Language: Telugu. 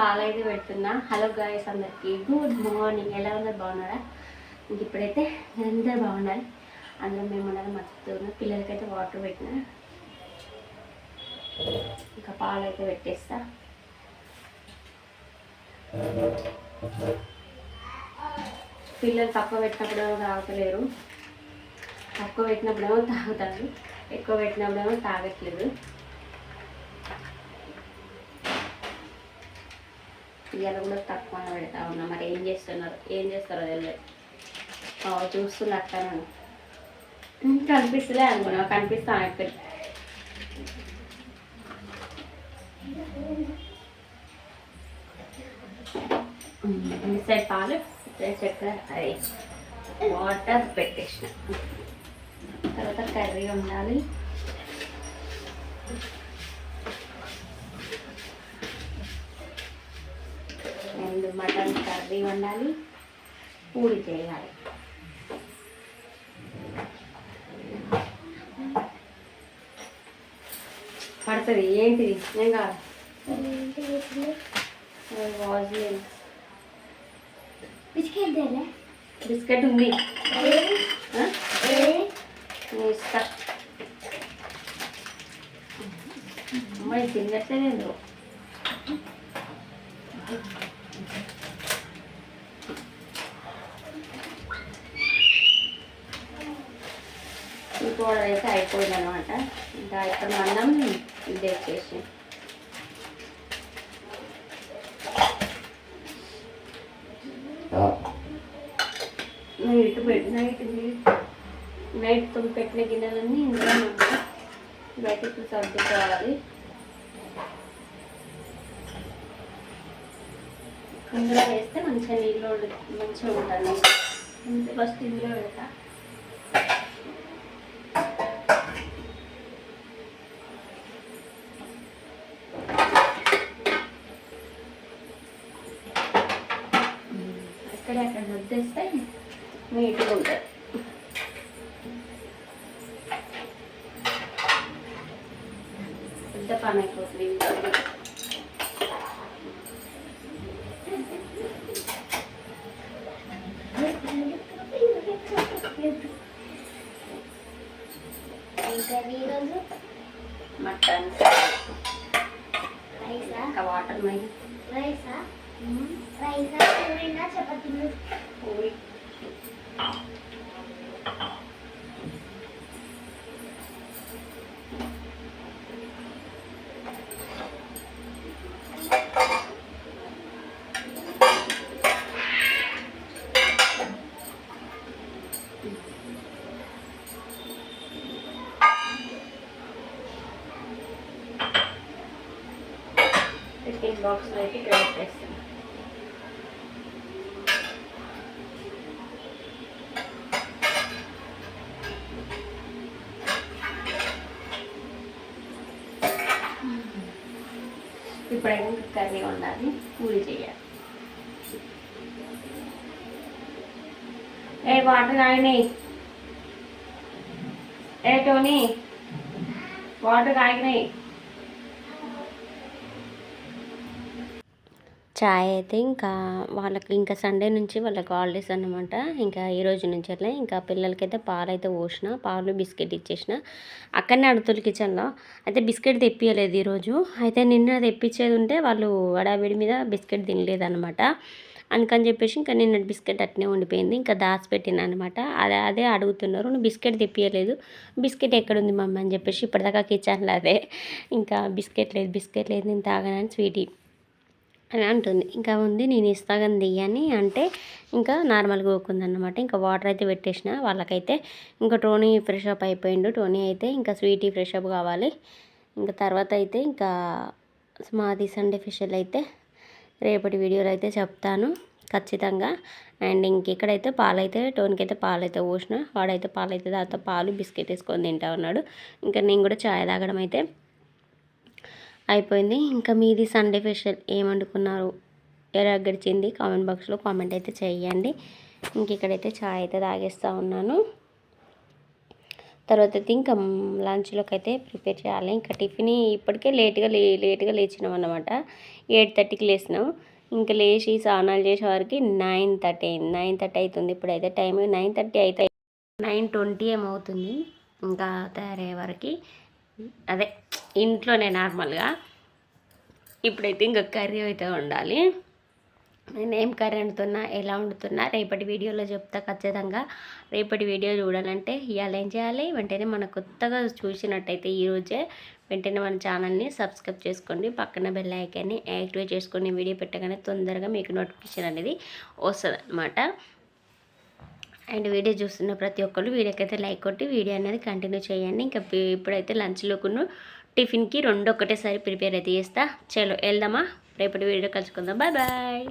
పాలు అయితే పెడుతున్నా. హలో గాయస్ అందరికి గుడ్ మార్నింగ్ ఎలా ఉన్నారు? బాగున్నారా? ఇంక ఇప్పుడైతే అందరూ బాగుండాలి అందులో మేము ఉండాలి మర్చిపోతున్నాం పిల్లలకైతే వాటర్ పెట్టిన. ఇంకా పాలు అయితే పెట్టేస్తా. పిల్లలు తక్కువ పెట్టినప్పుడేమో తాగుతలేరు. తక్కువ పెట్టినప్పుడేమో తాగుతారు. ఎక్కువ పెట్టినప్పుడేమో తాగట్లేదు. ఇవాళ కూడా తక్కువ పెడతా ఉన్నా. మరి ఏం చేస్తున్నారు? ఏం చేస్తారో తెలియదు ఆ, చూస్తున్నా అట్లా కనిపిస్తలే అనుకున్నా. కనిపిస్తా ఇక్కడ సైడ్ పాలు చక్కెర అది వాటర్ పెట్టేసిన. తర్వాత కర్రీ ఉండాలి అండ్ మటన్ కర్రీ వండాలి పూరి చేయాలి. పడుతుంది ఏంటిది? ఏం కాదు వాజ్లిన్ బిస్కెట్ ఉంది. ఇష్టం. అమ్మాయి తినట్లేదు పౌడర్ అయితే అయిపోయింది అనమాట ఇంకా ఇప్పుడు మనం ఇది వచ్చేసి నైట్ పెట్టి నైట్ నైట్ తొమ్మిది పెట్టిన గిన్నెలన్నీ ఇందులో మనం బయటకు సర్దుకోవాలి ఇందులో వేస్తే మంచిగా నీళ్ళు మంచిగా ఉంటుంది. ఫస్ట్ ఇందులో పెడతా. అక్కడ అక్కడ వద్దేస్తే నీట్గా ఉంటుంది. పెద్ద పని అయిపోతుంది ఇంట్లో మటన్ ఇంకా వాటర్ మై పూరి టిఫిన్ బాక్స్లో అయితే ఇక్కడ పెట్టేస్తాను ఇప్పుడైతే కర్రీ ఉండాలి? పూరి చేయాలి. ఏ వాటర్ కాగినాయి ఏ టోనీ. వాటర్ కాగినాయి చాయ్ అయితే ఇంకా వాళ్ళకి ఇంకా సండే నుంచి వాళ్ళకి హాలిడేస్ అనమాట ఇంకా ఈ రోజు నుంచి అట్లా. ఇంకా పిల్లలకైతే పాలు అయితే పోసిన పాలు బిస్కెట్ ఇచ్చేసిన. అక్కడనే అడుతుల కిచెన్లో అయితే బిస్కెట్ తెప్పియలేదు ఈరోజు అయితే నిన్న తెప్పించేది ఉంటే వాళ్ళు వడావిడి మీద బిస్కెట్ తినలేదు అనమాట అందుకని చెప్పేసి ఇంకా నిన్న బిస్కెట్ అట్నే ఉండిపోయింది. ఇంకా దాచిపెట్టిన అనమాట అదే అదే అడుగుతున్నారు. నువ్వు బిస్కెట్ తెప్పియలేదు. బిస్కెట్ ఎక్కడుంది మమ్మీ? అని చెప్పేసి ఇప్పటిదాకా కిచెన్లో అదే. ఇంకా బిస్కెట్ లేదు బిస్కెట్ లేదు నేను తాగనని స్వీటీ. అని అంటుంది. ఇంకా ఉంది నేను ఇస్తాగని దియ్యని అంటే ఇంకా నార్మల్గా ఊకుందన్నమాట ఇంకా వాటర్ అయితే పెట్టేసిన వాళ్ళకైతే ఇంకా టోనీ ఫ్రెష్ అప్ అయిపోయిండు. టోనీ అయితే ఇంకా స్వీటీ ఫ్రెష్ అప్ కావాలి. ఇంకా తర్వాత అయితే ఇంకా మాది సండే ఫిషల్ అయితే రేపటి వీడియోలో అయితే చెప్తాను ఖచ్చితంగా. అండ్ ఇంక ఇక్కడైతే పాలైతే టోన్కి అయితే పాలైతే పోసిన. వాడైతే పాలైతే తర్వాత పాలు బిస్కెట్ వేసుకొని తింటా ఉన్నాడు. ఇంకా నేను కూడా చాయ్ తాగడం అయితే అయిపోయింది. ఇంకా మీది సండే స్పెషల్ ఏం వండుకున్నారు? ఎలా గడిచింది? కామెంట్ బాక్స్లో కామెంట్ అయితే చేయండి. ఇంక ఇక్కడైతే చాయ్ అయితే తాగేస్తూ ఉన్నాను. తర్వాత అయితే ఇంకా లంచ్లోకి అయితే ప్రిపేర్ చేయాలి. ఇంకా టిఫిన్ ఇప్పటికే లేట్గా లే లేట్గా లేచినాం అన్నమాట. ఎయిట్ థర్టీకి లేచినాం ఇంకా లేచి స్నానాలు చేసేవారికి నైన్ థర్టీ అయింది. నైన్ థర్టీ అవుతుంది ఇప్పుడైతే టైం నైన్ థర్టీ అయితే నైన్ ట్వంటీ ఏమవుతుంది? ఇంకా తయారయ్యే వరకు అదే ఇంట్లోనే నార్మల్గా. ఇప్పుడైతే ఇంకా కర్రీ అయితే ఉండాలి నేను ఏం కర్రీ వండుతున్నా ఎలా వండుతున్నా రేపటి వీడియోలో చెప్తా ఖచ్చితంగా. రేపటి వీడియో చూడాలంటే ఇవాళ ఏం చేయాలి? వెంటనే మన కొత్తగా చూసినట్టయితే ఈరోజే వెంటనే మన ఛానల్ని సబ్స్క్రైబ్ చేసుకోండి. పక్కన బెల్ ఐకాన్ని యాక్టివేట్ చేసుకొని వీడియో పెట్టగానే తొందరగా మీకు నోటిఫికేషన్ అనేది వస్తుంది అండ్ వీడియో చూస్తున్న ప్రతి ఒక్కరు వీడియోకైతే లైక్ కొట్టి వీడియో అనేది కంటిన్యూ చేయండి. ఇంకా ఇప్పుడైతే లంచ్లోకును టిఫిన్కి రెండు ఒకటేసారి ప్రిపేర్ అయితే చేస్తా. చలో వెళ్దామా? రేపటి వీడియో కలుసుకుందాం. Bye bye.